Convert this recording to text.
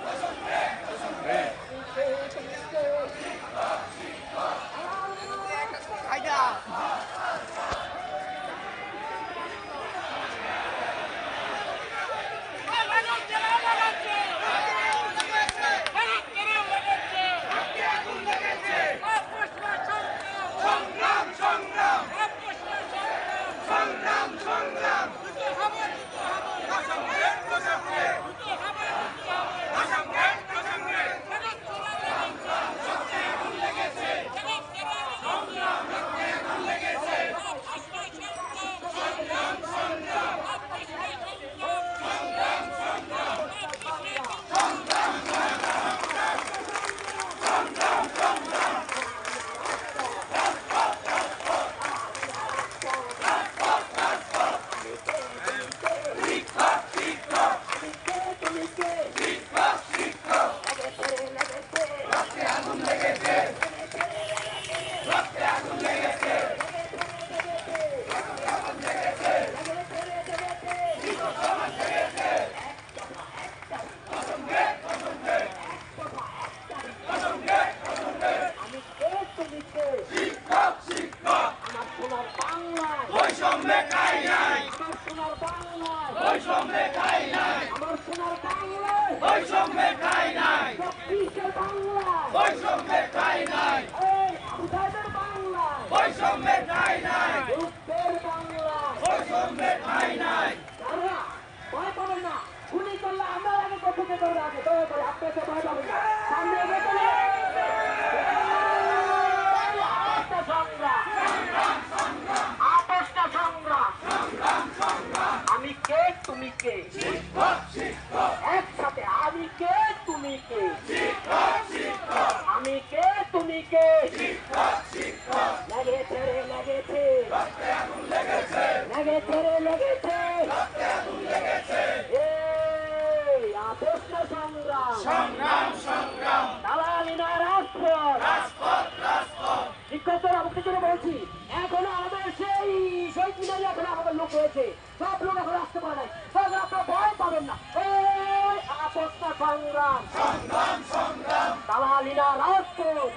Brasil! বৈষম্যে খাই নাই। বৈষম্যে খাই নাই। বৈষম্যে খাই নাই। বৈষম্যে খাই নাই। বৈষম্যে খাই নাই। বৈষম্যে খাই নাই। ভয় পাবেন না। গুলি করলে আমরা আগে কত করে আগে। দয়া করে আপনাকে ভয় পাবেন সামনে তুমি কে? একসাথে আমি কে তুমি কে? আমি কে তুমি কে? লেগেছে রে লেগেছে। লেগেছে রে সংগ্রাম সংগ্রাম সংগ্রাম। দালালি না রাজপথ। রাজপথ রাজপথ। আমাকে বলছি এখনও সেই কিনারি এখনও আমাদের লোক রয়েছে? সব লোক এখন আসতে পারে নাই। তাহলে আপনারা ভয় পাবেন না। এই আপসটা সংগ্রাম। সংগ্রাম সংগ্রাম। দালালি রাজপথ।